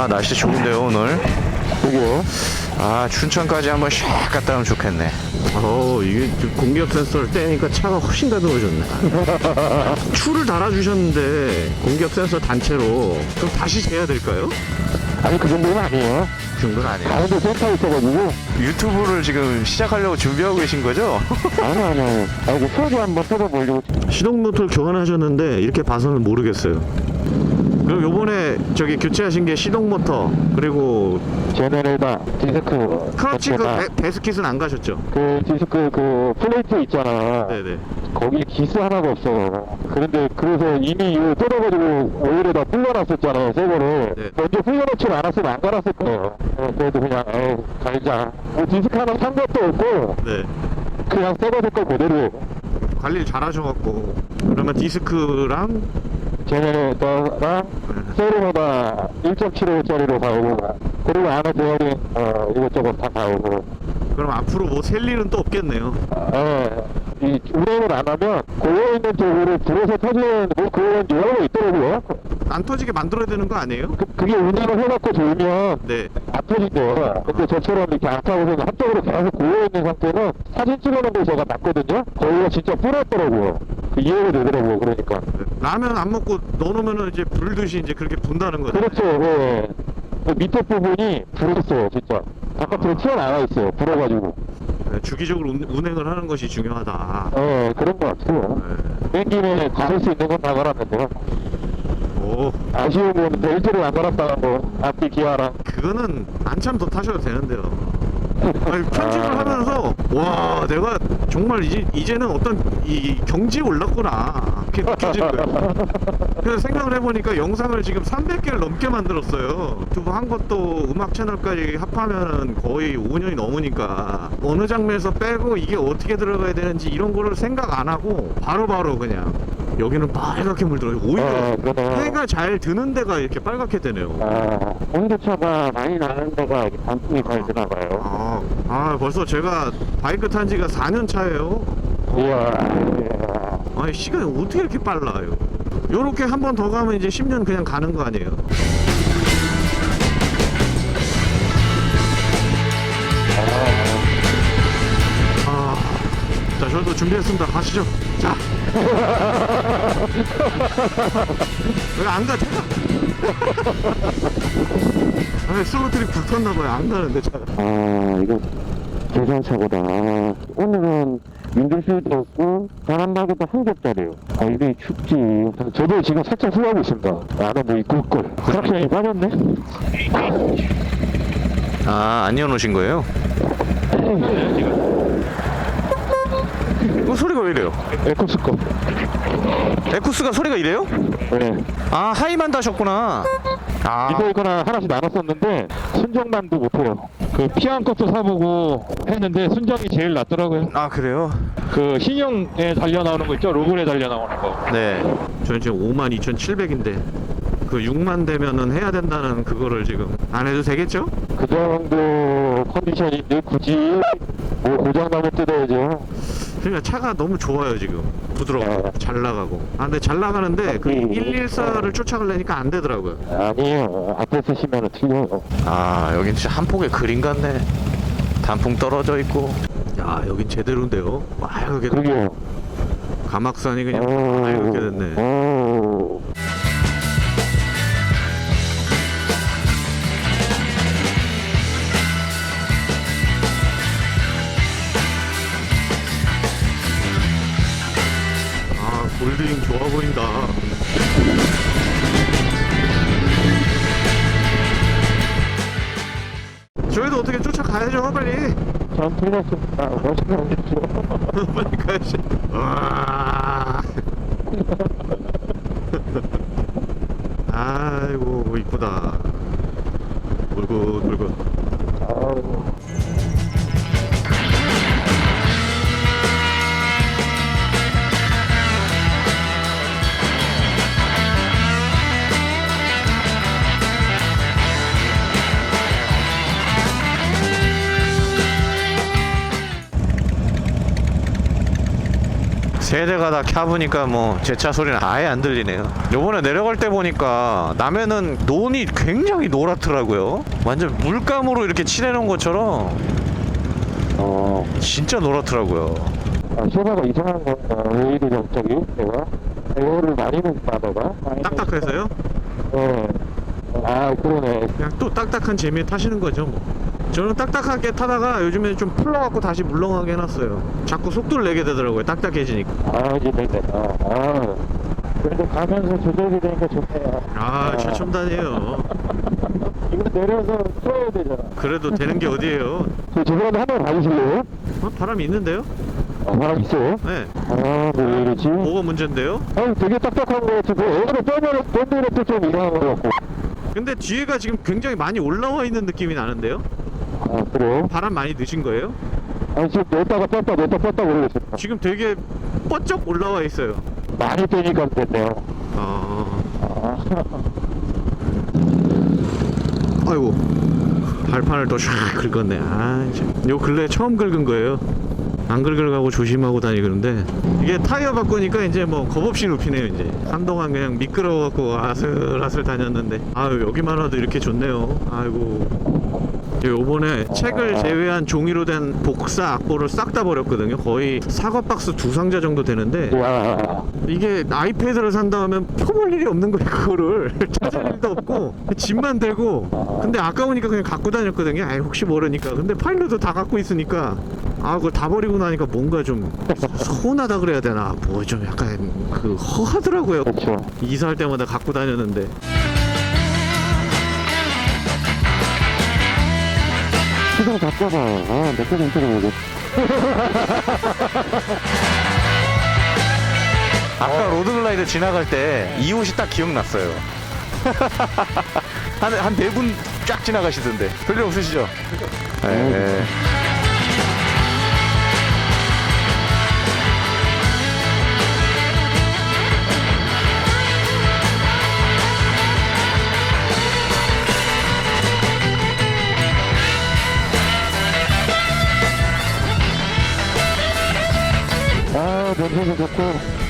아 날씨 좋은데요 오늘 그게요. 아 춘천까지 한번 샥 갔다 오면 좋겠네 어 이게 지금 공기압 센서를 떼니까 차가 훨씬 가벼워졌네 추를 달아주셨는데 공기압 센서 단체로 그럼 다시 재야 될까요? 아니, 그 정도는 아니에요. 그 정도는 아니에요 가운데 센터 있어가지고. 유튜브를 지금 시작하려고 준비하고 계신 거죠? 아니, 아니, 아니. 아, 이거 소리 한번 뜯어보려고. 시동 모터를 교환하셨는데 이렇게 봐서는 모르겠어요 그럼 요번에 저기 교체하신 게 시동 모터 그리고 제네레다 디스크. 크러치 그 자체가 배- 베스킷은 안 가셨죠? 그 디스크 그 플레이트 있잖아. 네네 거기 기스 하나가 없어. 그런데 그래서 이미 이거 뜯어가지고 오일에다 불려놨었잖아요, 새 거를. 네. 먼저 불려놓지 않았으면 안 갈았을 거예요. 어, 그래도 그냥, 어 갈자. 뭐 디스크 하나 산 것도 없고, 네. 그냥 새거 새거 그대로. 관리를 잘 하셔갖고 그러면 디스크랑 제네레이터랑 세로로다 1.75짜리로 사오고, 그리고 안에 베어링, 어, 이것저것 다 사오고. 그럼 앞으로 뭐 셀 일은 또 없겠네요 예, 이 운행을 안 하면 고여 있는 쪽으로 불에서 터지는 뭐 그런 요령이 있더라고요. 안 터지게 만들어야 되는 거 아니에요? 그, 그게 운행을 해갖고 돌면 네 안 터진대요. 근데 저처럼 이렇게 안 타고서 한쪽으로 계속 고여 있는 상태는 사진 찍어놓은 거 제가 봤거든요. 거기가 진짜 뿌렸더라고요. 그 이해가 되더라고요. 그러니까. 라면 안 먹고 넣어놓으면 이제 불듯이 이제 그렇게 분다는 거죠 그렇죠. 예. 그 밑에 부분이 불었어요. 진짜. 바깥으로 튀어나와 있어요. 불어가지고. 네, 주기적으로 운, 운행을 하는 것이 중요하다 어, 그런 것 같아요. 네. 뺀 김에 갈을 수 있는 건 다 갈았는데요. 오 아쉬운 건 벨트를 안 갈았다는 거. 앞뒤 기아랑. 그거는 한참 더 타셔도 되는데요 아니, 편집을 아. 하면서 와 내가 정말 이제 이제는 어떤 이 경지에 올랐구나 이렇게 느껴지는 거예요. 그래서 생각을 해보니까 영상을 지금 300개를 넘게 만들었어요. 유튜브 한 것도 음악 채널까지 합하면은 거의 5년이 넘으니까 어느 장면에서 빼고 이게 어떻게 들어가야 되는지 이런 거를 생각 안 하고 바로바로 그냥 여기는 빨갛게 물들어요. 오히려 아, 그러네. 해가 잘 드는 데가 이렇게 빨갛게 되네요. 아, 온도차가 많이 나는 데가 이렇게 단풍이 잘 드나봐요. 아, 아 벌써 제가 바이크 탄 지가 4년 차예요. 이야. 아니 시간이 어떻게 이렇게 빨라요? 요렇게 한 번 더 가면 이제 10년 그냥 가는 거 아니에요? 저도 준비했습니다. 가시죠. 자. 왜 안 가? 아, 슬로틀이 불탔나 봐요. 안 가는데 차가. 아, 이거 계산차고다. 오늘은 윈도우도 없고 바람막이도 한 겹짜리요. 아, 이게 춥지. 저도 지금 살짝 후회하고 있습니다. 안에 뭐 입고 올걸. 크락션이 빠졌네? 아, 안 여놓으신 거예요? 어, 소리가 왜 이래요? 에코스 거. 에쿠스가 소리가 이래요? 네. 아, 하이만 다셨구나. 아, 이거 이거나 하나씩 나눴었는데 순정만도 못 해요. 그 피한 것도 사보고 했는데 순정이 제일 낫더라고요. 아 그래요? 그 신형에 달려 나오는 거 있죠? 로그에 달려 나오는 거. 네. 저는 지금 52,700인데 그 6만 되면은 해야 된다는 그거를 지금 안 해도 되겠죠? 그 정도 컨디션인데 굳이 뭐 고장 나면 뜯어야죠. 그러니까 차가 너무 좋아요 지금. 부드럽고 잘 나가고. 아 근데 잘 나가는데 그 114를 쫓아가려니까 안 되더라고요. 아니에요. 앞에 쓰시면 틀려요. 아 여긴 진짜 한 폭의 그림 같네. 단풍 떨어져 있고. 야 여긴 제대로인데요? 빨갛게 그러게요. 가막산이 그냥 어, 빨갛게 됐네. 어. 보인다 저희도 어떻게 쫓아가야죠 빨리 전 틀렸습니다. 멋있게 하십시오. 빨리 가야지 와. 아이고 이쁘다 물고 물고 아우. 세 대가 다 켜보니까 뭐 제 차 소리는 아예 안 들리네요. 요번에 내려갈 때 보니까 남해는 논이 굉장히 노랗더라고요. 완전 물감으로 이렇게 칠해놓은 것처럼 어, 진짜 노랗더라고요. 아, 쇼가가 이상한 건가? 왜 이리 갑자기? 내가? 에어를 많이 먹나, 내가? 딱딱해서요? 먹- 어. 아, 그러네. 그냥 또 딱딱한 재미에 타시는 거죠 뭐. 저는 딱딱하게 타다가 요즘에 좀 풀러갖고 다시 물렁하게 해놨어요. 자꾸 속도를 내게 되더라고요. 딱딱해지니까. 아, 이제 됐다. 아. 그래도 가면서 조절이 되니까 좋네요. 아, 최첨단이에요. 이거 내려서 풀어야 되잖아. 그래도 되는 게 어디예요? 저 죄송한데 한번 봐주실래요? 어, 바람이 있는데요? 아, 바람 있어요? 네. 아, 왜 이러지? 뭐가 문제인데요? 아, 되게 딱딱한 거 같은데, 에어를 빼면, 빼면 또좀 이상한 거 같고. 근데 뒤에가 지금 굉장히 많이 올라와 있는 느낌이 나는데요? 아, 그래요? 바람 많이 드신 거예요? 아니, 지금 넣었다가 뺐다, 넣었다 뺐다 모르겠어요. 지금 되게 뻗쩍 올라와 있어요. 많이 빼니까 됐네요. 아, 아, 아이고 발판을 또샥 긁었네. 아, 참. 요 근래 처음 긁은 거예요. 안 긁으려고 조심하고 다니는데 이게 타이어 바꾸니까 이제 뭐 겁없이 눕히네요 이제 한동안 그냥 미끄러워갖고 아슬아슬 다녔는데 아유 여기만 와도 이렇게 좋네요 아이고 요번에 책을 제외한 종이로 된 복사 악보를 싹 다 버렸거든요. 거의 사과 박스 두 상자 정도 되는데 와. 이게 아이패드를 산 다음에 펴볼 일이 없는 거예요 그거를. 찾을 일도 없고 집만 들고. 근데 아까우니까 그냥 갖고 다녔거든요. 아이 혹시 모르니까. 근데 파일럿도 다 갖고 있으니까. 아 그걸 다 버리고 나니까 뭔가 좀 서운하다 그래야 되나. 뭐 좀 약간 그 허하더라고요. 그렇죠. 이사할 때마다 갖고 다녔는데 시동 바꿔봐. 아, 몇개 정도 모르겠어. 아까 로드글라이더 지나갈 때 이 옷이 딱 기억났어요 한 한 네 분 쫙 지나가시던데 별일 없으시죠? 네. 아, 你看看它乖